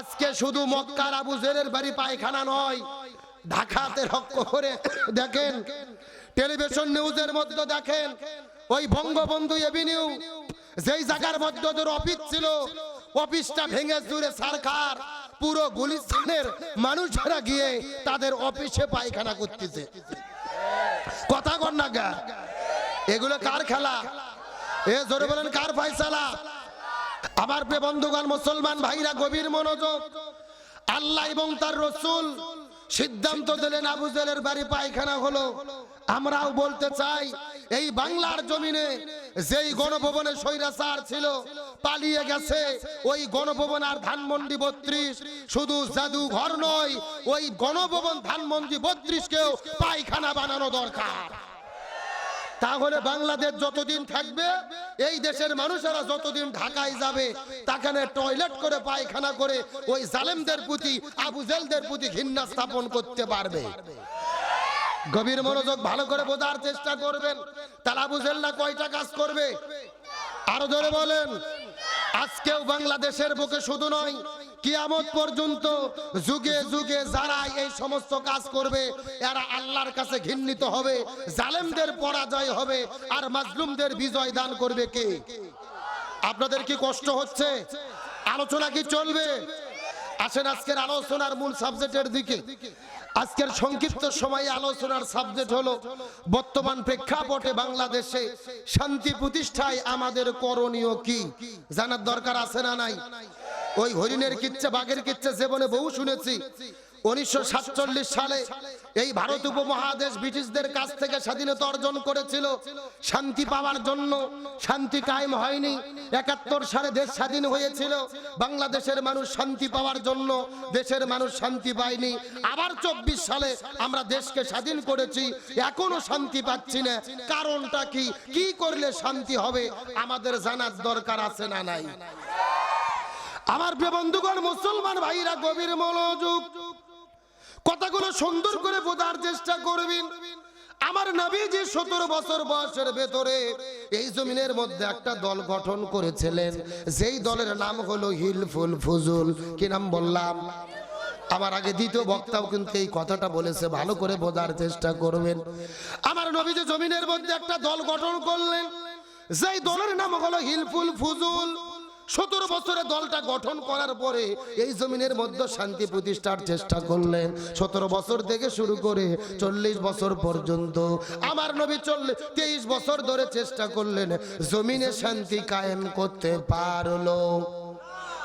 আজকে শুধু মক্কার আবু জেরের বাড়ি পায়খানা নয়, ঢাকাতে রক্ষ করে দেখেন, টেলিভিশন নিউজের মধ্যে দেখেন, ওই বঙ্গবন্ধু এভিনিউ, যেই জায়গার মধ্যে ওদের অফিস ছিল, অফিসটা ভেঙে জুড়ে সরকার, পুরো গুলিস্তানের মানুষেরা গিয়ে তাদের অফিসে পায়খানা করতেছে। কথা কর না গা, এগুলো কার খেলা? এ জোরে বলেন, কার ফাইসালা আমার প্রিয় বন্ধুগণ মুসলমান ভাইরা গভীর মনোযোগ। আল্লাহ এবং তার রসুল সিদ্ধান্ত দিলেন, আবু জেলের বাড়ি পায়খানা হলো। আমরাও বলতে চাই, এই বাংলার জমিনে যেই গণভবনে স্বৈরাচার ছিল, পালিয়ে গেছে, ওই গণভবন আর ধানমন্ডি বত্রিশ। শুধু জাদুঘর নয়, ওই গণভবন ধানমন্ডি বত্রিশকেও পায়খানা বানানো দরকার। তাহলে বাংলাদেশ যতদিন থাকবে, এই দেশের মানুষেরা যতদিন ঢাকায় যাবে, তাখানে টয়লেট করে, পায়খানা করে, ওই জালেমদের প্রতি, আবু জেলদের প্রতি ঘৃণা স্থাপন করতে পারবে। গভীর মনোযোগ ভালো করে বোঝার চেষ্টা করবেন। তাহলে আবু কয়টা কাজ করবে? আরও ধরে বলেন। আজকেও বাংলাদেশের বুকে শুধু নয় কিয়ামত পর্যন্ত যুগে যুগে যারা এই সমস্ত কাজ করবে, এরা আল্লাহর কাছে ঘিন্নিত হবে, জালেমদের পরাজয় হবে, আর মাজলুমদের বিজয় দান করবে কে? আপনাদের কি কষ্ট হচ্ছে? আলোচনা কি চলবে? আসেন আজকের আলোচনার মূল সাবজেক্টের দিকে। আজকের সংক্ষিপ্ত সময় আলোচনার সাবজেক্ট হলো বর্তমান প্রেক্ষাপটে বাংলাদেশে শান্তি প্রতিষ্ঠায় আমাদের করণীয় কি? জানার দরকার আছে না নাই? ওই হরিণের কিচ্ছা, বাঘের কিচ্ছা জীবনে বহু শুনেছি। উনিশশো সালে এই ভারত উপমহাদেশ ব্রিটিশদের কাছ থেকে স্বাধীনতা অর্জন করেছিল। শান্তি পাওয়ার জন্য শান্তি কায়েম হয়নি। একাত্তর সালে দেশ স্বাধীন হয়েছিল। বাংলাদেশের মানুষ শান্তি পাওয়ার জন্য দেশের মানুষ শান্তি পায়নি। আবার চব্বিশ সালে আমরা দেশকে স্বাধীন করেছি। এখনও শান্তি পাচ্ছি না। কারণটা কি? কি করলে শান্তি হবে? আমাদের জানার দরকার আছে না নাই? আমার বন্ধুগণ, মুসলমান ভাইরা, গভীর মনোযোগ কথাগুলো সুন্দর করে বোঝার চেষ্টা করবেন। আমার নবী যে সতেরো বছর বয়সের ভেতরে এই জমিনের মধ্যে একটা দল গঠন করেছিলেন। যেই দলের নাম হলো হিলফুল ফুজুল। কি নাম বললাম? আমার আগে দ্বিতীয় বক্তাও কিন্তু এই কথাটা বলেছে, ভালো করে বোঝার চেষ্টা করবেন। আমার নবী যে জমিনের মধ্যে একটা দল গঠন করলেন। যেই দলের নাম হলো হিলফুল ফুজুল। সতেরো বছরে দলটা গঠন করার পরে এই জমিনের মধ্যে শান্তি প্রতিষ্ঠার চেষ্টা করলেন। সতেরো বছর থেকে শুরু করে চল্লিশ বছর পর্যন্ত আমার নবী চল্লিশ, তেইশ বছর ধরে চেষ্টা করলেন জমিনে শান্তি কায়েম করতে পারল।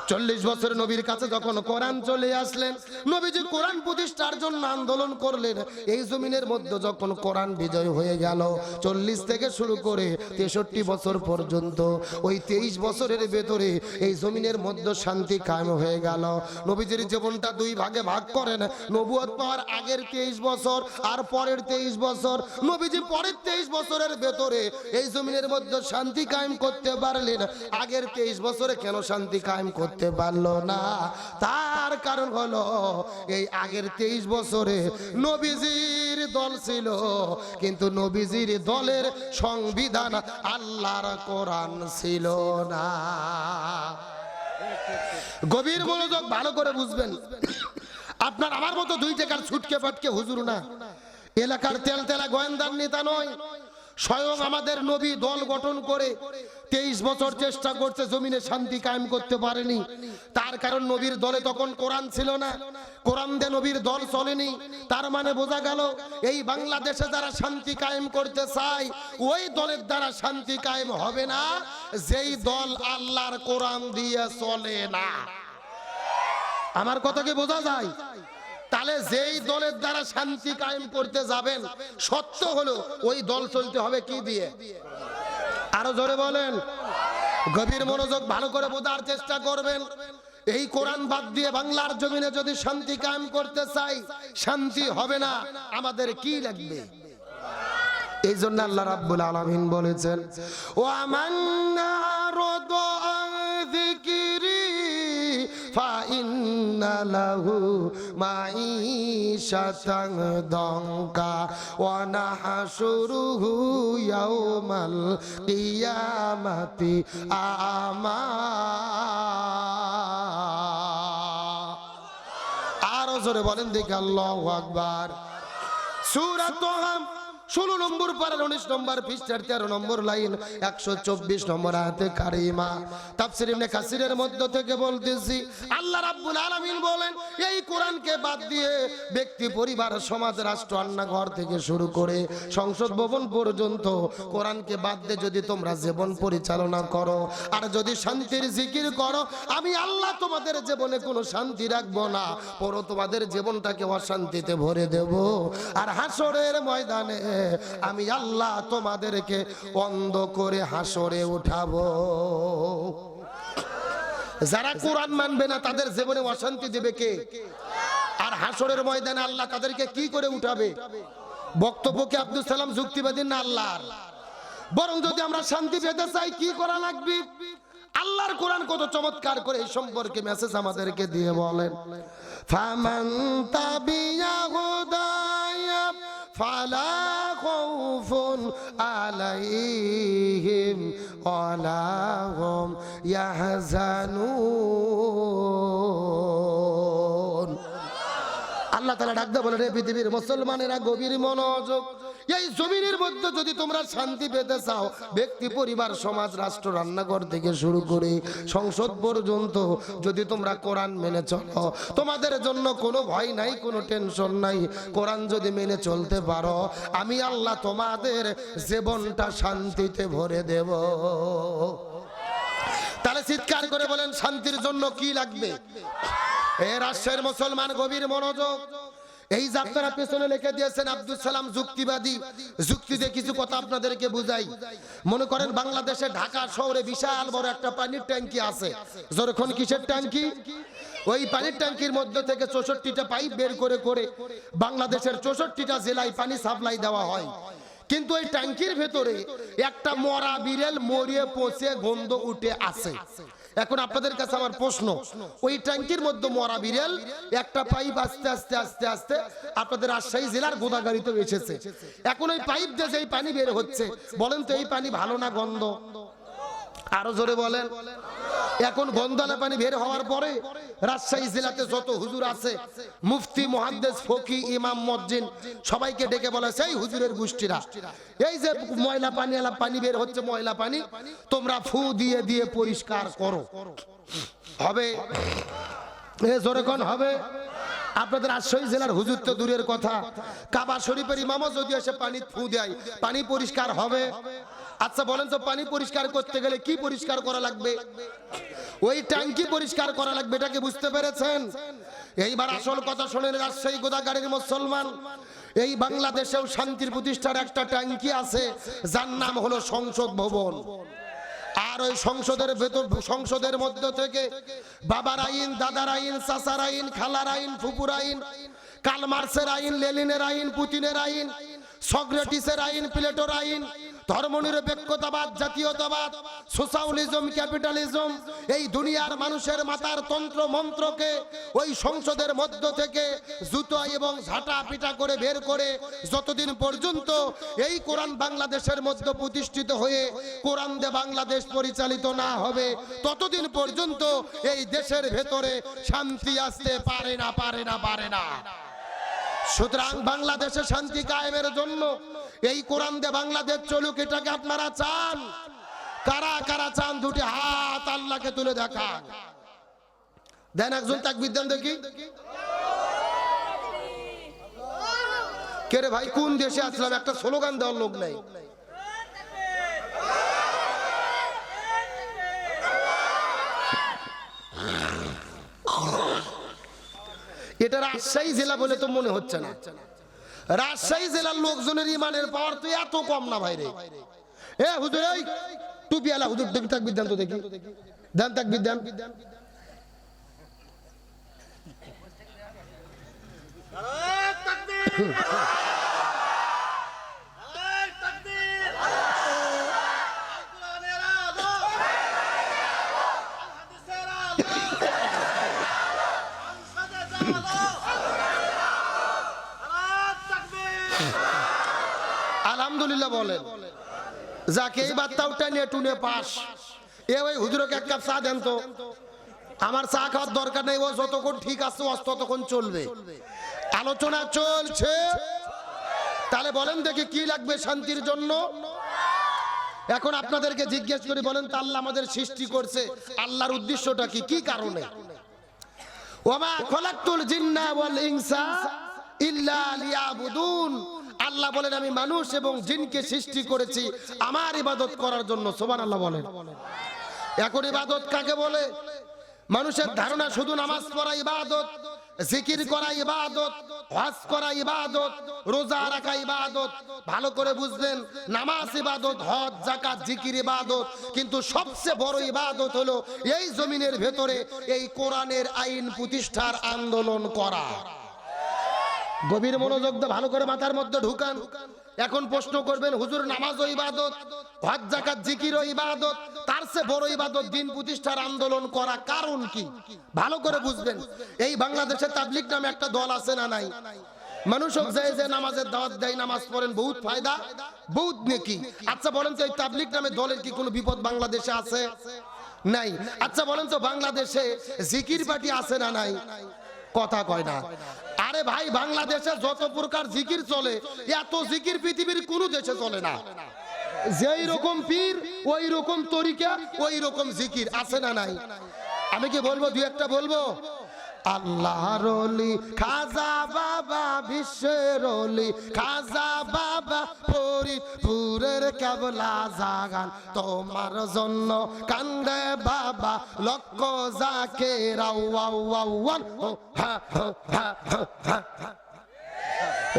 চল্লিশ বছর নবীর কাছে যখন কোরআন চলে আসলেন, নবীজি কোরআন প্রতিষ্ঠার জন্য আন্দোলন করলেন। এই জমিনের মধ্যে যখন কোরআন বিজয় হয়ে গেল, চল্লিশ থেকে শুরু করে তেষট্টি বছর পর্যন্ত, ওই তেইশ বছরের ভেতরে এই জমিনের মধ্যে শান্তি কায়েম হয়ে গেল। নবীজির জীবনটা দুই ভাগে ভাগ করেন নবুয়ত পাওয়ার আগের তেইশ বছর আর পরের তেইশ বছর। নবীজি পরের তেইশ বছরের ভেতরে এই জমিনের মধ্যে শান্তি কায়েম করতে পারলেন। আগের তেইশ বছরে কেন শান্তি কায়েম করতে পারল না। তার কারণ হলো, এই আগের তেইশ বছরে নবীজির দল ছিল, কিন্তু নবীজির দলের সংবিধান আল্লাহর কোরআন ছিল না। গভীর মনোযোগ ভালো করে বুঝবেন। আপনার আমার মতো দুই টাকার ছুটকে ফাটকে হুজুর না। এলাকার তেল তেলা গোয়েন্দার নেতা নয়। স্বয়ং আমাদের নবী দল গঠন করে তেইশ বছর চেষ্টা করছে জমিনে শান্তি কায়েম করতে পারেনি। তার কারণ নবীর দলে তখন কোরআন ছিল না। কোরআন দে নবীর দল চলেনি। তার মানে বোঝা গেল, এই বাংলাদেশে যারা শান্তি কায়েম করতে চায়, ওই দলের দ্বারা শান্তি কায়েম হবে না। যেই দল আল্লাহর কোরআন দিয়ে চলে না। আমার কথা কি বোঝা যায়? তাহলে যেই দলের দ্বারা শান্তি কায়েম করতে যাবেন, সত্য হলো, ওই দল চলতে হবে কি দিয়ে? আরও জোরে বলেন। গভীর মনোযোগ ভালো করে বোঝার চেষ্টা করবেন। এই কোরআন বাদ দিয়ে বাংলার জমিনে যদি শান্তি কায়েম করতে চাই, শান্তি হবে না। আমাদের কি লাগবে? এই জন্য আল্লাহ রাব্বুল আলামিন বলেছেন ও আমান্না ফাইন্না লাহু মাঈশাতান দঙ্কা ওয়া নাহশুরুহু ইয়াউমাল কিয়ামাতি আমা আরও জোরে বলেন দেখি আল্লাহ আকবার। সুরাত তোহাম ষোলো নম্বর পারের উনিশ নম্বর পৃষ্ঠার তেরো নম্বর লাইন, একশো চব্বিশ নম্বর হাতে কারিমা। তাফসির ইবনে কাসিরের মধ্য থেকে বলতেছি, আল্লাহ রাব্বুল আলামিন বলেন, এই কোরআনকে বাদ দিয়ে ব্যক্তি, পরিবার, সমাজ, রাষ্ট্র আন্না ঘর থেকে শুরু করে সংসদ ভবন পর্যন্ত কোরআনকে বাদ দিয়ে যদি তোমরা জীবন পরিচালনা করো, আর যদি শান্তির জিকির করো, আমি আল্লাহ তোমাদের জীবনে কোনো শান্তি রাখব না পরো তোমাদের জীবনটাকে অশান্তিতে ভরে দেব। আর হাসরের ময়দানে আমি আল্লাহ তোমাদেরকে অন্ধ করে হাসরে উঠাবো। যারা কোরআন মানবে না, তাদের জীবনে অশান্তি দেবে কে? আর হাসরের ময়দানে আল্লাহ তাদেরকে কি করে উঠাবে? বক্তব্যকে আব্দুল সালাম যুক্তিবাদী না আল্লাহর? বরং যদি আমরা শান্তি পেতে চাই, কি করা লাগবে? আল্লাহর কোরআন কত চমৎকার করে এই সম্পর্কে মেসেজ আমাদেরকে দিয়ে বলেন। ফামান তাবিয়া হুদায়া ফালা খাউফুন আলাইহিম ওয়ালা হুম ইয়াহজানুন। ডাকতে বলে, রে পৃথিবীর মুসলমানেরা গভীর মনোযোগ। এই জমিনের মধ্যে যদি তোমরা শান্তি পেতে চাও, ব্যক্তি, পরিবার, সমাজ, রাষ্ট্র, রান্নাঘর থেকে শুরু করে সংসদ পর্যন্ত যদি তোমরা কোরআন মেনে চলো, তোমাদের জন্য কোনো ভয় নাই, কোনো টেনশন নাই। কোরআন যদি মেনে চলতে পারো, আমি আল্লাহ তোমাদের জীবনটা শান্তিতে ভরে দেব। তাহলে চিৎকার করে বলেন, শান্তির জন্য কি লাগবে? এ রাষ্ট্রের মুসলমান গভীর মনোযোগ। এই যে আপনারা পেছনে লিখে দিয়েছেন আব্দুল সালাম যুক্তিবাদী। যুক্তি দিয়ে কিছু কথা আপনাদেরকে বুঝাই। মনে করেন বাংলাদেশে ঢাকা শহরে বিশাল বড় একটা পানির ট্যাঙ্কি আছে। যখন কিসের ট্যাঙ্কি? ওই পানির ট্যাঙ্কির মধ্যে থেকে চৌষট্টিটা পাইপ বের করে করে বাংলাদেশের চৌষট্টিটা জেলায় পানি সাপ্লাই দেওয়া হয়। কিন্তু ওই ট্যাঙ্কির ভেতরে একটা মরা বিড়েল মরিয়ে পচে গন্ধ উঠে আছে। এখন আপনাদের কাছে আমার প্রশ্ন, ওই ট্যাঙ্কির মধ্যে মরা বিড়াল, একটা পাইপ আস্তে আস্তে আস্তে আস্তে আপনাদের রাজশাহী জেলার গোদাগাড়িতে এসেছে। এখন ওই পাইপ দিয়ে যে পানি বের হচ্ছে, বলেন তো এই পানি ভালো না গন্ধ? আরও জোরে বলেন। এখন গন্ধালা পানি বের হওয়ার পরে রাজশাহী জেলাতে যত হুজুর আছে, মুফতি মহাদ্দেশ ফকি, ইমাম মসজিদ সবাইকে ডেকে বলে, সেই হুজুরের গোষ্ঠীরা, এই যে ময়লা পানি পানি বের হচ্ছে, ময়লা পানি, তোমরা ফু দিয়ে দিয়ে পরিষ্কার করো। হবে? জোরে কোন হবে? আপনাদের রাজশাহী জেলার হুজুর তো দূরের কথা। কাবা শরীফের ইমামও যদি এসে পানি ফু দেয়, পানি পরিষ্কার হবে? আচ্ছা বলেন তো, পানি পরিষ্কার করতে গেলে কি পরিষ্কার করা লাগবে? ওই ট্যাঙ্কি পরিষ্কার করা লাগবে এটাকে বুঝতে পেরেছেন? এইবার আসল কথা শোনেন, রাজশাহী গোদাগাড়ির মুসলমান। এই বাংলাদেশেও শান্তির প্রতিষ্ঠার একটা ট্যাঙ্কি আছে, যার নাম হলো সংসদ ভবন। আর ওই সংসদের ভেতর, সংসদের মধ্য থেকে বাবার আইন, দাদার আইন, চাচার আইন, খালার আইন, ফুপুর আইন, কালমার্সের আইন, লেলিনের আইন, পুতিনের আইন, সক্রেটিসের আইন, প্লেটোর আইন ধর্মনিরপেক্ষতাবাদ, জাতীয়তাবাদ, সোশ্যালিজম, ক্যাপিটালিজম, এই দুনিয়ার মানুষের মাথার তন্ত্র, মন্ত্রকে ওই সংসদের মধ্য থেকে জুতো এবং ঝাঁটা পিটা করে বের করে যতদিন পর্যন্ত এই কোরআন বাংলাদেশের মধ্যে প্রতিষ্ঠিত হয়ে কোরআন দে বাংলাদেশ পরিচালিত না হবে, ততদিন পর্যন্ত এই দেশের ভেতরে শান্তি আসতে পারে না পারে না পারে না। সুতরাং বাংলাদেশে শান্তি কায়েমের জন্য এই কোরআন দে বাংলাদেশ চলুক, এটাকে আপনারা চান। কারা কারা চান দুটি হাত আল্লাহকে তুলে দেখান। দেন একজন তাকবির দেন দেখি। কে রে ভাই, কোন দেশে আসলাম? একটা স্লোগান দেওয়ার লোক নাই। এটা রাজশাহী জেলা বলে তো মনে হচ্ছে না রাজশাহী জেলার লোকজনের ইমানের পাওয়ার তো এত কম না ভাই রে এ হুজুর এই টুপি আলা হুজুর দেখি তাকবির দেন তো দেখি দেন তাকবির দেন আলহামদুলিল্লাহ বলেন। যাকে এই বার্তাও টানিয়ে টুনে পাস। এ ওই হুজুরকে এক কাপ চা দেন তো। আমার চা খাওয়ার দরকার নেই, ও যতক্ষণ ঠিক আছে, ও ততক্ষণ চলবে। আলোচনা চলছে। তাহলে বলেন দেখি কি লাগবে শান্তির জন্য। এখন আপনাদেরকে জিজ্ঞেস করি, বলেন তা আল্লাহ আমাদের সৃষ্টি করছে। আল্লাহর উদ্দেশ্যটা কি? কি কারণে? ওমা খলাকতুল জিন্না ওয়াল ইনসা ইল্লা লিয়াবুদুন। আল্লাহ বলেন, আমি মানুষ এবং জিনকে সৃষ্টি করেছি। আমার ইবাদত করার জন্য। সুবহানাল্লাহ বলেন। এখন ইবাদত কাকে বলে? মানুষের ধারণা শুধু নামাজ পড়া ইবাদত, জিকির করা ইবাদত, হজ করা ইবাদত, রোজা রাখা ইবাদত। ভালো করে বুঝবেন, নামাজ ইবাদত, হজ জাকাত জিকির ইবাদত। কিন্তু সবচেয়ে বড় ইবাদত হলো এই জমিনের ভেতরে এই কোরআনের আইন প্রতিষ্ঠার আন্দোলন করা। গভীর মনোযোগ ভালো করে মাথার মধ্যে ঢুকান। এখন প্রশ্ন করবেন, হুজুর নামাজ ও ইবাদত, হজ জিকির ও ইবাদত, তার বড় ইবাদত দিন প্রতিষ্ঠার আন্দোলন করা কারণ কি? ভালো করে বুঝবেন। এই বাংলাদেশে নামে একটা দল আছে না নাই? মানুষ যায় যে নামাজের দাওয়াত দেয়, নামাজ পড়েন, বহুত ফায়দা, বহুত নেকি। আচ্ছা বলেন তো এই তাবলিক নামে দলের কি কোনো বিপদ বাংলাদেশে আছে? নাই। আচ্ছা বলেন তো বাংলাদেশে জিকির পার্টি আছে না নাই? কথা কয় না। আরে ভাই, বাংলাদেশে যত প্রকার জিকির চলে, এত জিকির পৃথিবীর কোনো দেশে চলে না। যেই রকম পীর, ওই রকম তরিকা, ওই রকম জিকির, আছে না নাই? আমি কি বলব দু একটা বলব? আল্লাহর অলি খাজা বাবা, বিশ্বের অলি খাজা বাবা, ফরিদপুরের কেবলা জাগান। তোমার জন্য কান্দে বাবা, লক্ষ যাকে রাউয়ান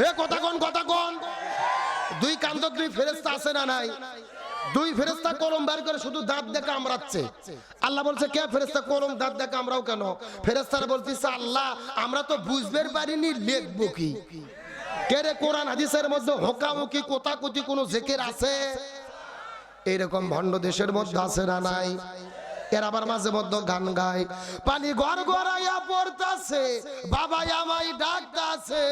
এ কথা কোন কথা কোন? দুই কান্দ ফেরেস্তা আছে না নাই? দুই ফেরেস্তা কলম বের করে শুধু দাঁত দেখে আমরাচ্ছে আল্লাহ বলছে, কে ফেরেস্তা কলম দাঁত দেখে আমরাও কেন? ফেরেস্তারা বলতেছে আল্লাহ, আমরা তো বুঝবের পারিনি লিখব কি? কে রে কোরআন হাদিসের মধ্যে হোকামুকি, কোতাকুতি কোনো জেকের আছে? এইরকম ভণ্ড দেশের মধ্যে আছে না নাই? মাঝে গান গায়। পানি পড়তাছে বাবা ডাকতাছে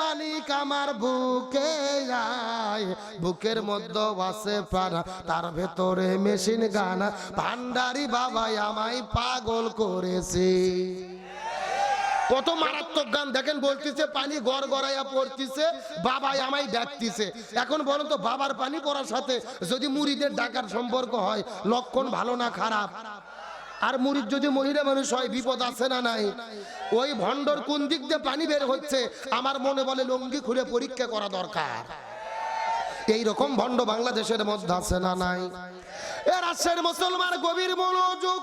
মালিক, আমার বুকের মধ্যে আছে প্রাণা, তার ভেতরে মেশিন গানা। ভান্ডারি বাবা আমায় পাগল করেছে। কত মারাত্মক গান দেখেন বলতেছে, পানি গড় গড়াইয়া পড়তিছে, বাবাই আমায় ডাকতিছে। এখন বলুন তো, বাবার পানি পড়ার সাথে যদি মুড়িদের ডাকার সম্পর্ক হয়, লক্ষণ ভালো না খারাপ? আর মুড়ির যদি মহিলা মানুষ হয়, বিপদ আছে না নাই? ওই ভণ্ডর কোন দিক দিয়ে পানি বের হচ্ছে, আমার মনে বলে লঙ্গি খুলে পরীক্ষা করা দরকার। এই রকম ভণ্ড বাংলাদেশের মধ্যে আছে না নাই? এ রাজশাহীর মুসলমান গভীর মনোযোগ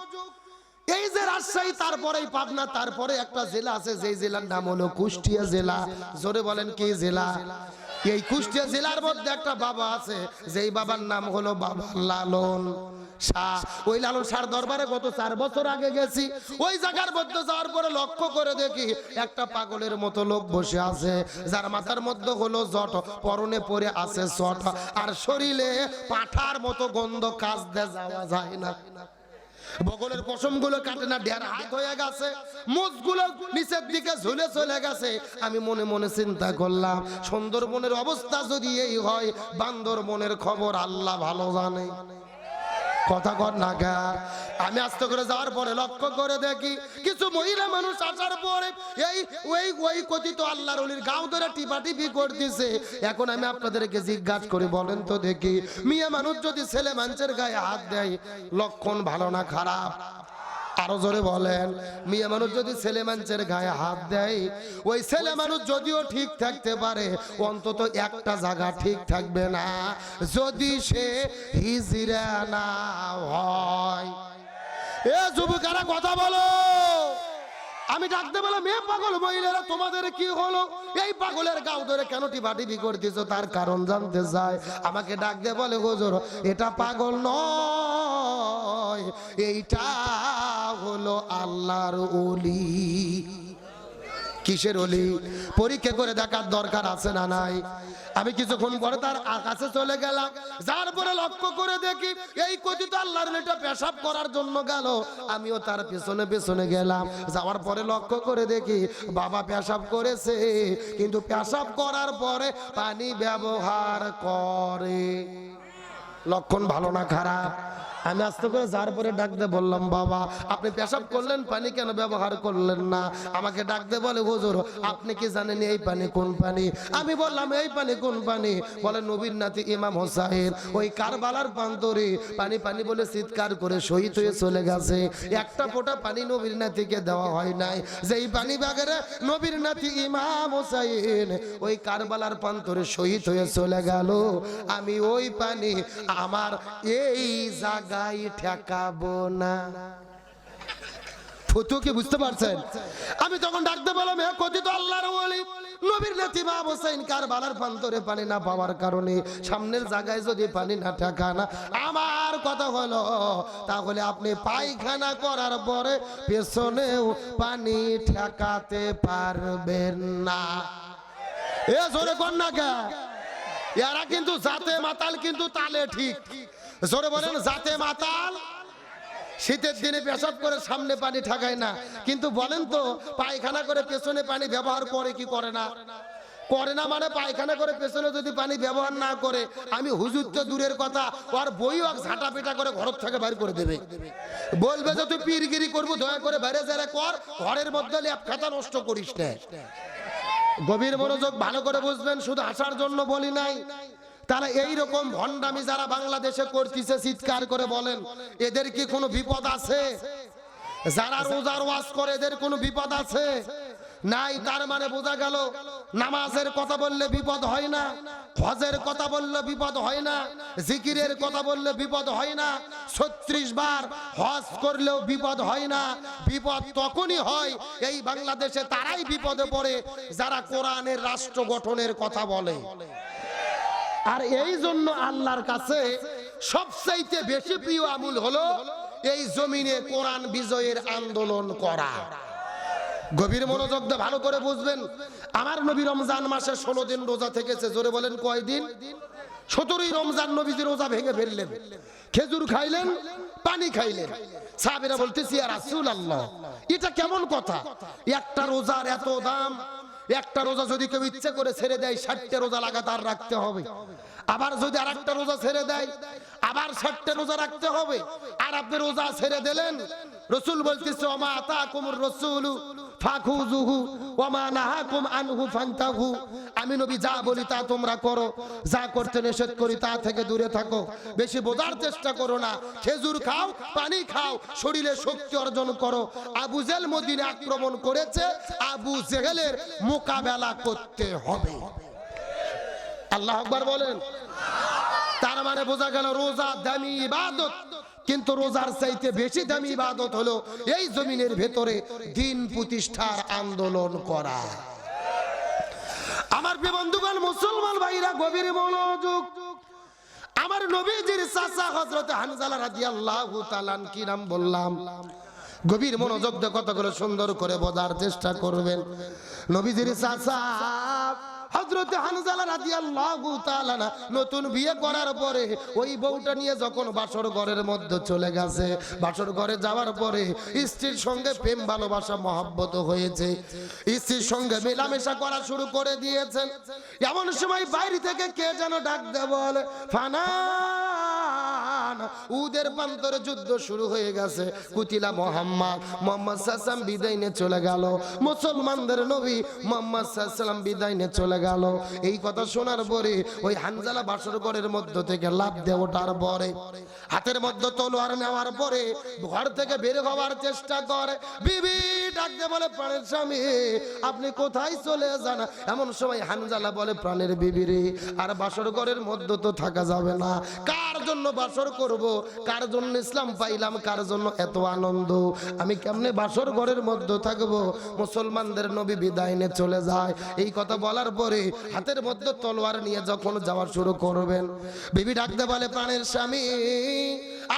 এই যে রাজশাহী তারপরে পাবনা, তারপরে একটা জেলা আছে, যেই জেলার নাম হলো কুষ্টিয়া জেলা। জোরে বলেন কি জেলা? এই কুষ্টিয়া জেলার মধ্যে একটা বাবা আছে, যেই বাবার নাম হলো বাবা লালন ওই লালন দরবারে গত চার বছর আগে গেছি। ওই জায়গার মধ্যে যাওয়ার পরে লক্ষ্য করে দেখি একটা পাগলের মতো লোক বসে আছে, যার মাথার মধ্যে হলো জট, পরনে পরে আছে চট আর শরীরে পাঠার মতো গন্ধ কাজ দিয়ে যাওয়া যায় না। বগলের পশমগুলো কাটে না ঢের হাত হয়ে গেছে মুখগুলো নিচের দিকে ঝুলে চলে গেছে। আমি মনে মনে চিন্তা করলাম, সুন্দরবনের অবস্থা যদি এই হয়, বান্দরবনের খবর আল্লাহ ভালো জানে। কথা কর না গা। আমি আস্তে করে যাওয়ার পরে লক্ষ্য করে দেখি কিছু মহিলা মানুষ আসার পরে এই, ওই ওই কথিত আল্লাহর অলির গাও ধরে টিপা টিপি করতেছে। এখন আমি আপনাদেরকে জিজ্ঞাসা করি, বলেন তো দেখি। মিয়া মানুষ যদি ছেলে মানুষের গায়ে হাত দেয়, লক্ষণ ভালো না খারাপ? আরও জোরে বলেন, মিয়া মানুষ যদি ছেলে মানুষের গায়ে হাত দেয়, ওই ছেলে মানুষ যদিও ঠিক থাকতে পারে, অন্তত একটা জায়গা ঠিক থাকবে না। যদি সে হিজিরা না হয়। এ যুবকারা কথা বলো। আমি ডাকতে বলে মেয়ে পাগল মহিলারা, তোমাদের কি হলো? এই পাগলের গাও ধরে কেন টিপাটিপি করতেছ? তার কারণ জানতে চায় আমাকে ডাকতে বলে গোজর এটা পাগল নয়। এইটা হলো আল্লাহর ওলি। কিসের অলি পরীক্ষা করে দেখার দরকার আছে না নাই? আমি কিছুক্ষণ পরে তার আকাশে চলে গেলাম। যার পরে লক্ষ্য করে দেখি এই কথিত আল্লাহর মেয়েটা পেশাব করার জন্য গেল। আমিও তার পেছনে পেছনে গেলাম। যাওয়ার পরে লক্ষ্য করে দেখি বাবা পেশাব করেছে। কিন্তু পেশাব করার পরে পানি ব্যবহার করে। লক্ষণ ভালো না খারাপ? আমি আস্তে করে যার পরে ডাকতে বললাম, বাবা, আপনি পেশাব করলেন, পানি কেন ব্যবহার করলেন না? আমাকে ডাকতে বলে, হুজুর, আপনি কি জানেন এই পানি কোন পানি? আমি বললাম, এই পানি কোন পানি? বলে, নবীর নাতি ইমাম হোসাইন, ওই কারবালার প্রান্তরে পানি পানি বলে চিৎকার করে শহীদ হয়ে চলে গেছে। একটা ফোঁটা পানি নবীর নাতিকে দেওয়া হয় নাই। যেই পানি বাগেরে নবীর নাতি ইমাম হোসাইন, ওই কারবালার প্রান্তরে শহীদ হয়ে চলে গেল। আমি ওই পানি আমার এই জায়গায় ঠেকাবো না। আমি তখন ডাকতে বললাম, হে কথিত আল্লাহর ওলি, নবীর নাতি বাব হোসেন কারবালার প্রান্তরে পানি না পাওয়ার কারণে সামনের জায়গায় যদি পানি না ঠেকা না, আমার কথা হলো, তাহলে আপনি পায়খানা করার পরে পেছনেও পানি ঠেকাতে পারবেন না। এ জোরে না কে? এরা কিন্তু জাতে মাতাল কিন্তু তালে ঠিক জোরে বলেন জাতে মাতাল শীতের দিনে পেশাব করে সামনে পানি ঠাকায় না কিন্তু বলেন তো পায়খানা করে পেছনে পানি ব্যবহার করে কি করে না করে না মানে পায়খানা করে পেছনে যদি পানি ব্যবহার না করে আমি হুজুর তো দূরের কথা ওর বই ঝাঁটা পিটা করে ঘর থেকে বাইর করে দেবে বলবে যে তুই পীরগিরি করব দয়া করে বাইরে যারা কর ঘরের মধ্যে ল্যাপ খাতা নষ্ট করিস না গভীর মনোযোগ ভালো করে বুঝবেন, শুধু আসার জন্য বলি নাই। তারা এই রকম ভণ্ডামি যারা বাংলাদেশে করতেছে, চিৎকার করে বলেন, এদের কি কোনো বিপদ আছে? যারা রোজার ওয়াজ করে, এদের কোনো বিপদ আছে? নাই, তার মানে বোঝা গেল নামাজের কথা বললে বিপদ হয় না, হজের কথা বললে বিপদ হয় না, জিকিরের কথা বললে বিপদ হয় না, ছত্রিশ বার হজ করলেও বিপদ হয় না, বিপদ তখনই হয় এই বাংলাদেশে তারাই বিপদে পড়ে যারা কোরআনের রাষ্ট্র গঠনের কথা বলে। আর এই জন্য আল্লাহর কাছে সবচাইতে বেশি প্রিয় আমুল হলো এই জমিনে কোরআন বিজয়ের আন্দোলন করা। গভীর মনোযোগ দিয়ে ভালো করে বুঝবেন। আমার নবী রমজান মাসে ষোলো দিন রোজা থেকেছে, জোরে বলেন কয়দিন? সতেরোই রমজান নবীজি রোজা ভেঙে ফেললেন। খেজুর খাইলেন, পানি খাইলেন। সাহাবিরা বলতেছি আর রাসূল আল্লাহ এটা কেমন কথা? একটা রোজার এত দাম, একটা রোজা যদি কেউ ইচ্ছে করে ছেড়ে দেয়, ষাটটা রোজা লাগাতার রাখতে হবে। আবার যদি আর একটা রোজা ছেড়ে দেয়, আবার ষাটটা রোজা রাখতে হবে। আর আপনি রোজা ছেড়ে দিলেন, রসুল বলতেছে ওমা আতা কুমুর রসুল ফাখুজুহু নাহাকুম আনহু আমি নবী যা বলি তা তোমরা করো। যা করতে নিষেধ করি তা থেকে দূরে থাকো। বেশি বোঝার চেষ্টা করো না। খেজুর খাও, পানি খাও, শরীরে শক্তি অর্জন করো। আবু জেল মদিনে আক্রমণ করেছে। আবু জেহেলের মোকাবেলা করতে হবে। আল্লাহ আকবার বলেন। তার মানে বোঝা গেল রোজা দামি ইবাদত। কিন্তু রোজার চাইতে বেশি দামি ইবাদত হলো এই জমিনের ভেতরে দিন প্রতিষ্ঠার আন্দোলন করা। আমার বন্ধুগণ, মুসলমান ভাইরা, গভীর মনোযোগ। আমার নবীজির চাচা হযরত হানজালা রাদিয়াল্লাহু তাআলা কি নাম বললাম? গভীর মনোযোগ দিয়ে কতগুলো সুন্দর করে বোঝার চেষ্টা করবেন। নবীজির চাচা হজরতে হানজালা তাআলা না নতুন বিয়ে করার পরে ওই বউটা নিয়ে যখন বাসর ঘরের মধ্যে চলে গেছে, বাসর ঘরে যাওয়ার পরে স্ত্রীর সঙ্গে প্রেম, ভালোবাসা, মহব্বত হয়েছে। স্ত্রীর সঙ্গে মেলামেশা করা শুরু করে দিয়েছেন। এমন সময় বাইরে থেকে কে যেন ডাক দে বলে উদের যুদ্ধ শুরু হয়ে গেছে। কুতিলা মোহাম্মদ মোহাম্মদ সাল্লাম বিদায় নিয়ে চলে গেল। মুসলমানদের নবী মোহাম্মদ সাল্লাম বিদায় নিয়ে চলে গেল। এই কথা শোনার পরে ওই হানজালা বাসর ঘরের মধ্য থেকে লাভ দিয়ে ওঠার পরে, হাতের মধ্যে তলোয়ার নেওয়ার পরে ঘর থেকে বের হওয়ার চেষ্টা করে। বিবি ডাকতে বলে, প্রাণের স্বামী, আপনি কোথায় চলে যান? এমন সময় হানজালা বলে, প্রাণের আর বাসর ঘরের মধ্যে তো থাকা যাবে না। কার জন্য বাসর করব? কার জন্য ইসলাম পাইলাম? কার জন্য এত আনন্দ? আমি কেমনে বাসর ঘরের মধ্যে থাকব? মুসলমানদের নবী বিদায় নিয়ে চলে যায়। এই কথা বলার পরে হাতের মধ্যে তলোয়ার নিয়ে যখন যাওয়া শুরু করবেন, বিবি ডাকতে বলে, প্রাণের স্বামী,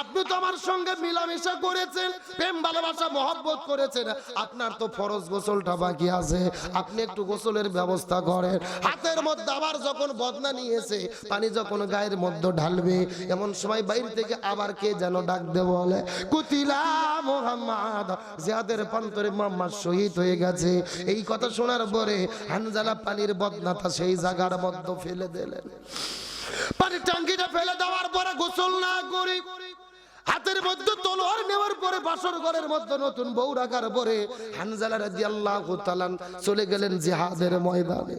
আপনি তো আমার সঙ্গে মিলামেশা করেছেন, প্রেম, ভালোবাসা, মহব্বত করেছেন। আপনার তো ফরজ গোসলটা বাকি আছে। আপনি একটু গোসলের ব্যবস্থা করেন। হাতের মধ্যে আবার যখন বদনা নিয়েছে পানি যখন গায়ের মধ্যে ঢালবে, এমন সময় বাইরে থেকে আবার কে যেন ডাক দে বলে, কুতিলা মোহাম্মদ, জিয়াদের প্রান্তরে মোহাম্মদ শহীদ হয়ে গেছে। এই কথা শোনার পরে হানজালা পানির বদনাটা সেই জায়গার মধ্যে ফেলে দিলেন। পানির টাঙ্কিটা ফেলে দেওয়ার পরে গোসল না করি। হাতের মধ্যে তলোয়ার নেওয়ার পরে বাসর ঘরের মধ্যে নতুন বউ রাখার পরে হানজালা রাদিয়াল্লাহু তাআলা চলে গেলেন জিহাদের ময়দানে।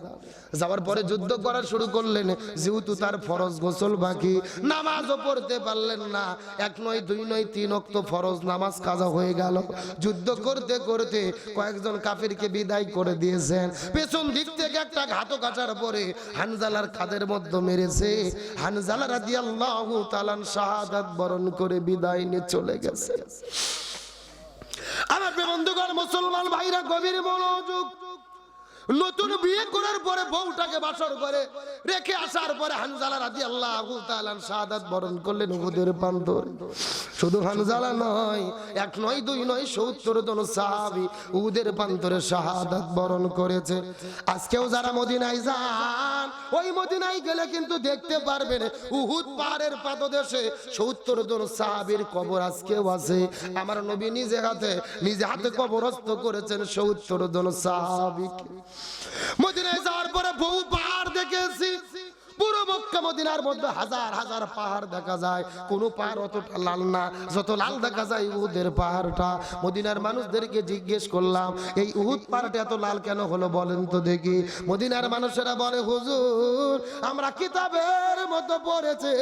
যাওয়ার পরে যুদ্ধ করা শুরু করলেন, যেহেতু তার ফরজ গোসল বাকি, নামাজও পড়তে পারলেন না। এক নয়, দুই নয়, তিন অক্ত ফরজ নামাজ কাজা হয়ে গেল। যুদ্ধ করতে করতে কয়েকজন কাফিরকে বিদায় করে দিয়েছেন। পেছন দিক থেকে একটা ঘাতক আসার পরে হানজালার কাদের মধ্যে মেরেছে। হানজালা রাদিয়াল্লাহু তালান শাহাদাত বরণ করে বিদায় নিয়ে চলে গেছে। আমার বন্ধুগণ মুসলমান ভাইরা গভীর মনোযোগ নতুন বিয়ে করার পরে বউটাকে বাসর করে রেখে আসার পরে হানজালা রাজি আল্লাহ শাহাদাত বরণ করলেন উহুদের প্রান্তর। শুধু হানজালা নয়, এক নয়, দুই নয়, সত্তর জন সাহাবি উহুদের প্রান্তরে শাহাদাত বরণ করেছে। আজকেও যারা মদিনায় যান, ওই মদিনায় গেলে কিন্তু দেখতে পারবেন উহুদ পাহাড়ের পাদদেশে সত্তর জন সাহাবির কবর আজকেও আছে। আমার নবী নিজে হাতে নিজে হাতে কবরস্থ করেছেন সত্তর জন সাহাবিকে। মদিনায় যাওয়ার পরে বহু পাহাড় দেখেছি। পুরো মক্কা মদিনার মধ্যে হাজার হাজার পাহাড় দেখা যায়। কোন পাহাড় অতটা লাল না, যত লাল দেখা যায় উহুদের পাহাড়টা। মদিনার মানুষদেরকে জিজ্ঞেস করলাম, এই উহুদ পাহাড়টা এত লাল কেন হলো বলেন তো দেখি। মদিনার মানুষেরা বলে, হুজুর, আমরা কিতাবের মধ্যে পড়েছে।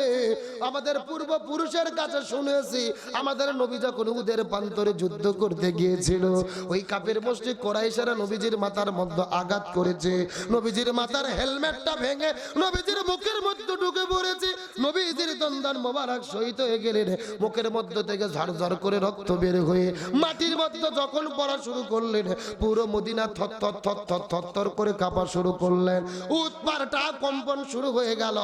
আমাদের পূর্বপুরুষের কাছে শুনেছি, আমাদের নবী যখন উহুদের প্রান্তরে যুদ্ধ করতে গিয়েছিল, ওই কাপের মুষ্টি কোরাইশেরা নবীজির মাথার মধ্যে আঘাত করেছে। নবীজির মাথার হেলমেটটা ভেঙে নবীজির মুখের মধ্যে ঢুকে পড়েছে। নবীজির দন্দান মোবারক শহীদ হয়ে গেলেন মুখের মধ্য থেকে ঝরঝর করে রক্ত বের হয়ে মাটির মধ্যে যখন পড়া শুরু করলেন, পুরো মদিনা থর থর থর করে কাঁপা শুরু করলেন। উহুদ পাহাড়টা কম্পন শুরু হয়ে গেল।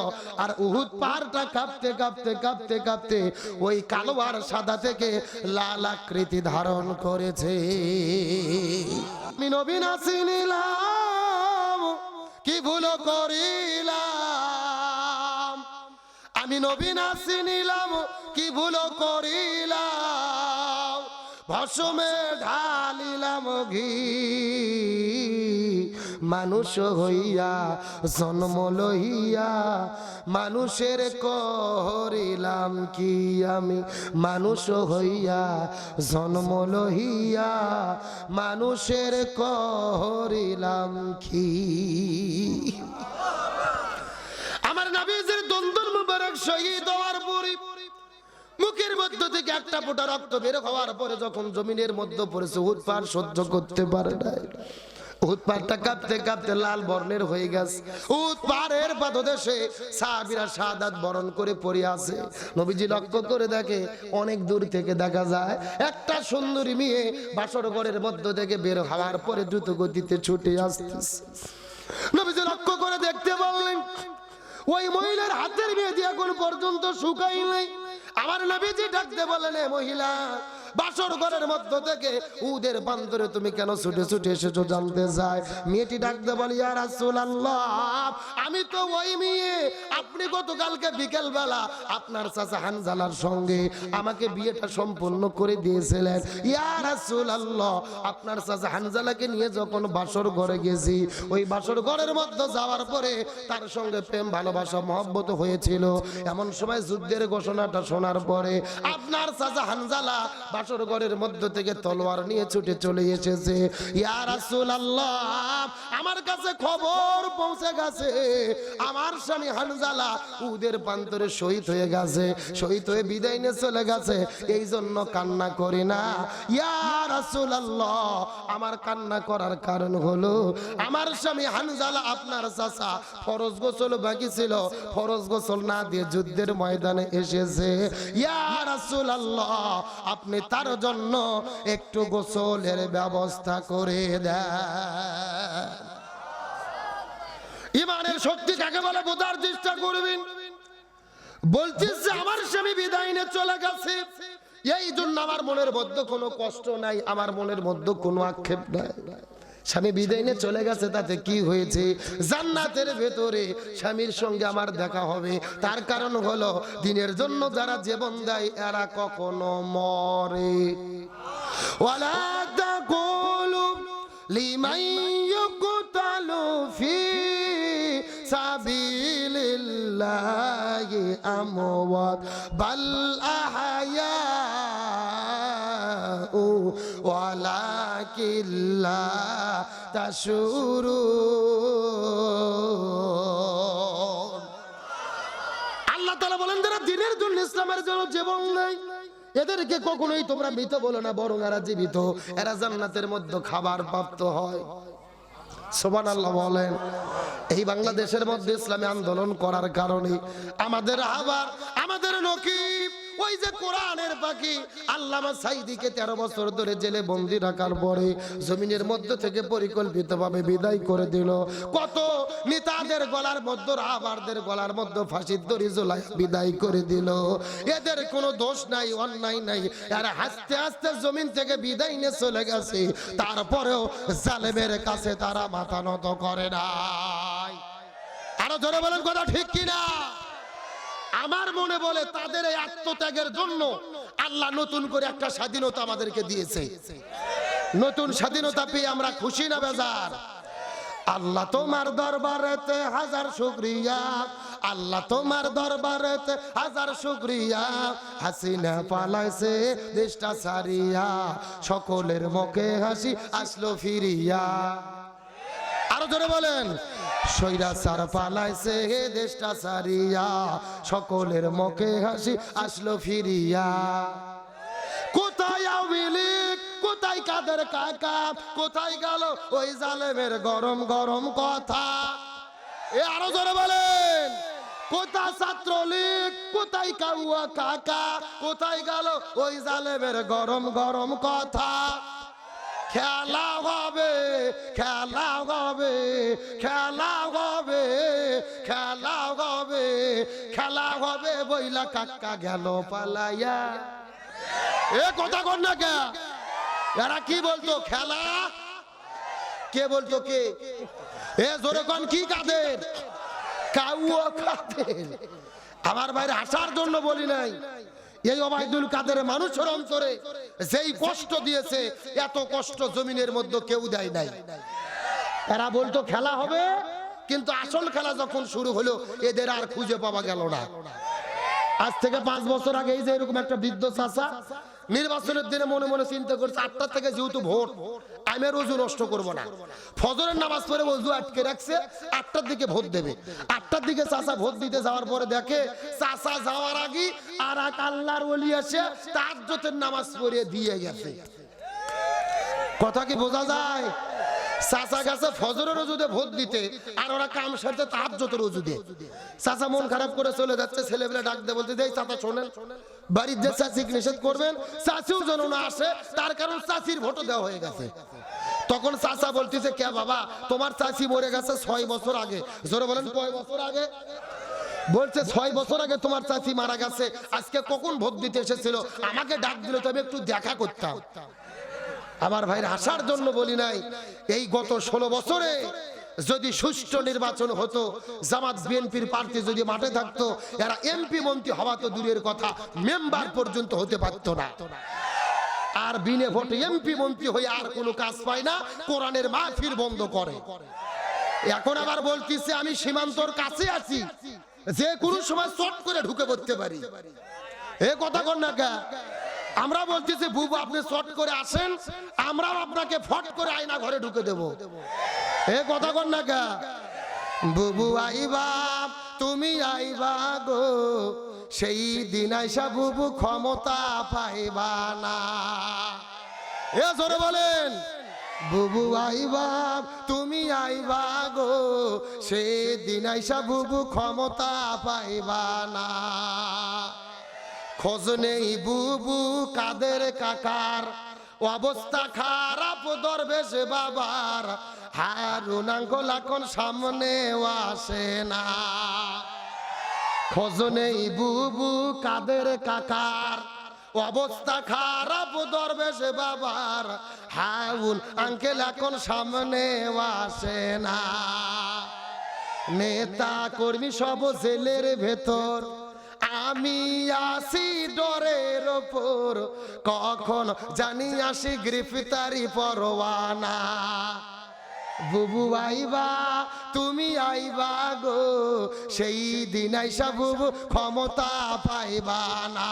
আর উহুদ পাহাড়টা কাঁপতে কাঁপতে কাঁপতে কাঁপতে ওই কালো আর সাদা থেকে লাল আকৃতি ধারণ করেছে। আমি নবীন আসিনিলাম কি ভুল করিলাম? আমি নবীন আসিনিলাম কি ভুল করিলাম? ভসমে ঢালিলাম ঘি। মানুষ হইয়া জন্ম লইয়া মানুষের করিলাম কি আমি? মানুষ হইয়া জন্ম লইয়া মানুষের করিলাম কি? আমার নবীজির দন্দন মুবারক শহীদ হওয়ার পরে মুখের মধ্য থেকে একটা ফোঁটা রক্ত বের হওয়ার পরে যখন জমিনের মধ্যে পড়েছে উৎপার সহ্য করতে পারে লাল বর্ণের হয়ে গেছে। বরণ করে পড়ে আছে। লক্ষ্য করে দেখে অনেক দূর থেকে দেখা যায়, একটা সুন্দরী মেয়ে বাসর ঘরের মধ্য থেকে বের হওয়ার পরে দ্রুত গতিতে ছুটে আসতেছে। নবীজি লক্ষ্য করে দেখতে পারলেন ওই মহিলার হাতের মেয়েদি এখন পর্যন্ত শুকাই নাই আমার নবীজি ডাকতে বলেন "এ মহিলা বাসর ঘরের মধ্য থেকে উদের বান্দরে তুমি কেন ছুটে ছুটে এসেছ জানতে চাই? মেয়েটি ডাকতে বলি আর আল্লাহ আমি তো ওই মেয়ে। আপনি গতকালকে বিকেল বেলা আপনার চাচা হানজালার সঙ্গে আমাকে বিয়েটা সম্পন্ন করে দিয়েছিলেন। ইয়ার আল্লাহ আপনার চাচা হানজালাকে নিয়ে যখন বাসর ঘরে গেছি, ওই বাসর ঘরের মধ্যে যাওয়ার পরে তার সঙ্গে প্রেম, ভালোবাসা, মহব্বত হয়েছিল। এমন সময় যুদ্ধের ঘোষণাটা শোনার পরে আপনার চাচা হানজালা বাসর ঘরের মধ্য থেকে তলোয়ার নিয়ে ছুটে চলে এসেছে। ইয়া রাসূলুল্লাহ, আমার কাছে খবর পৌঁছে গেছে। আমার স্বামী হানজালা উদের প্রান্তরে শহীদ হয়ে গেছে, শহীদ হয়ে বিদায় নিয়ে চলে গেছে। এই জন্য কান্না করি না। ইয়া রাসূলুল্লাহ, আমার কান্না করার কারণ হলো, আমার স্বামী হানজালা আপনার চাচা ফরজ গোসল বাকি ছিল, ফরজ গোসল না দিয়ে যুদ্ধের ময়দানে এসেছে। ইয়া রাসূলুল্লাহ, আপনি তার জন্য একটু গোসলের ব্যবস্থা করে দেয় শক্তি কাকে বলে বোঝার চেষ্টা করবেন। বলছিস যে আমার স্বামী বিদায় নিয়ে চলে গেছে। এই জন্য আমার মনের মধ্যে কোনো কষ্ট নাই, আমার মনের মধ্যে কোনো আক্ষেপ নাই। স্বামী বিদায় নিয়ে চলে গেছে, তাতে কি হয়েছে? জান্নাতের ভেতরে স্বামীর সঙ্গে আমার দেখা হবে। তার কারণ হলো, দিনের জন্য যারা জীবন দেয়, এরা কখনো মরে। আমি তাকুলু লিমান ইউকতালু ফি সাবিলিল্লাহি আমওয়াত। কিল্লা শুরু আল্লাহ তালা বলেন তারা দিনের জন্য ইসলামের জন্য জীবন নেই এদেরকে কখনোই তোমরা মৃত বলো না, বরং এরা জীবিত। এরা জান্নাতের মধ্যে খাবার প্রাপ্ত হয়। সোমান আল্লাহ বলেন, এই বাংলাদেশের মধ্যে ইসলামী আন্দোলন করার কারণে আমাদের আবার, আমাদের নকিব ওই যে কোরআনের পাখি, আল্লামা সাইদিকে তেরো বছর ধরে জেলে বন্দি রাখার পরে জমিনের মধ্যে থেকে পরিকল্পিতভাবে বিদায় করে দিল। কত নেতাদের গলার মধ্যে, রাবারদের গলার মধ্যে ফাঁসির দড়ি জোলাই বিদায় করে দিল। এদের কোনো দোষ নাই, অন্যায় নাই। আর হাসতে হাসতে জমিন থেকে বিদায় নিয়ে চলে গেছে। তারপরেও জালেমের কাছে তারা মাথা নত করে নাই। আরও ধরে বলেন কথা ঠিক কিনা? আমার মনে বলে তাদের এই আত্মত্যাগের জন্য আল্লাহ নতুন করে একটা স্বাধীনতা আমাদেরকে দিয়েছে। নতুন স্বাধীনতা পেয়ে আমরা খুশি না বেজার? আল্লাহ তোমার দরবারেতে হাজার শুক্রিয়া। আল্লাহ তোমার দরবারেতে হাজার শুক্রিয়া। হাসিনা পালাইছে দেশটা সারিয়া সকলের মুখে হাসি আসলো ফিরিয়া। আরও জোরে বলেন সৈরা সার পালাইছে, হে দেশটা সারিয়া। সকলের মুখে হাসি আসলো ফিরিয়া। কোথায় কোথায় কাদের কাকা? কোথায় গেল ওই গরম গরম কথা? এ আরও বলেন। কোথায় কাকা? কোথায় গেল ওই জালেমের গরম গরম কথা? খেলা হবে খেলা হবে খেলা হবে খেলা হবে খেলা হবে বইলা কাকা গেল পালাইয়া। এ কথা কর না কে? এরা কি বলতো, খেলা? কে বলতো কে? এ জোরে কন, কি কাদের? কাউও কাদের? আমার বাইরে আসার জন্য বলি নাই। এই অবায়দুল কাদের মানুষের অন্তরে যেই কষ্ট দিয়েছে, এত কষ্ট জমিনের মধ্যে কেউ দেয় নাই। এরা বলতো খেলা হবে, কিন্তু আসল খেলা যখন শুরু হলো, এদের আর খুঁজে পাওয়া গেল না। আজ থেকে পাঁচ বছর আগে এই যে এরকম একটা বৃদ্ধ চাষা নির্বাচনের দিনে মনে মনে চিন্তা করছে, আটটা থেকে যেহেতু ভোট আমি আর অজু নষ্ট করব না। ফজরের নামাজ পড়ে অজু আটকে রাখছে, আটটার দিকে ভোট দেবে। আটটার দিকে চাষা ভোট দিতে যাওয়ার পরে দেখে চাষা যাওয়ার আগে আর এক আল্লাহর ওলি এসে তার নামাজ পড়ে দিয়ে গেছে। কথা কি বোঝা যায়? চাচা গেছে ফজরের রজুদে ভোট দিতে, আর ওরা কাম সারতে তার যত রজুদে চাচা মন খারাপ করে চলে যাচ্ছে ছেলেবেলে ডাক দিয়ে বলতে দেই চাচা, শোনেন। বাড়ির যে চাষি নিষেধ করবেন চাষিও যেন না আসে, তার কারণ চাষির ভোটও দেওয়া হয়ে গেছে। তখন চাচা বলতেছে, কে বাবা, তোমার চাষি মরে গেছে ছয় বছর আগে। জোরে বলেন, কয় বছর আগে? বলছে, ছয় বছর আগে তোমার চাচি মারা গেছে, আজকে কখন ভোট দিতে এসেছিল? আমাকে ডাক দিল তবে একটু দেখা করতাম। আমার ভাইয়ের আসার জন্য বলি নাই, এই গত ষোলো বছরে যদি সুষ্ঠু নির্বাচন হতো, জামাত, বিএনপির প্রার্থী যদি মাঠে থাকতো, এরা এমপি, মন্ত্রী হওয়া তো দূরের কথা, মেম্বার পর্যন্ত হতে পারতো না। আর বিনে ভোটে এমপি, মন্ত্রী হয়ে আর কোনো কাজ পায় না, কোরআনের মাহফিল বন্ধ করে। এখন আবার বলতেছে, আমি সীমান্তর কাছে আছি, যে কোনো সময় চট করে ঢুকে পড়তে পারি। এ কথা কর না আমরা বলতেছি, বুবু, আপনি শর্ট করে আসেন, আমরাও আপনাকে ফট করে আয়না ঘরে ঢুকে দেব। এ কথা কর না কে? বুবু আইবা, তুমি আইবা গো, সেই দিন আইসা বুবু ক্ষমতা পাইবা না। এ জোরে বলেন, বুবু আইবা, তুমি আইবা গো, সেই দিন আইসা বুবু ক্ষমতা পাইবা না। খোঁজ নেই বুবু, কাদের কাকার? অবস্থা খারাপ, দরবেশ বাবার। হারুন আঙ্কল এখন সামনে আসে না। খোঁজ নেই বুবু, কাদের কাকার? অবস্থা খারাপ, দরবেশ বাবার। হাউন আঙ্কেল এখন সামনে আসে না। নেতা কর্মী সব জেলের ভেতর। আমি আসি ডরের ওপর, কখন জানি আসি গ্রেফতারি পরোয়ানা। বুবু আইবা, তুমি আইবা গো, সেই দিন আইসা বুবু ক্ষমতা পাইবা না।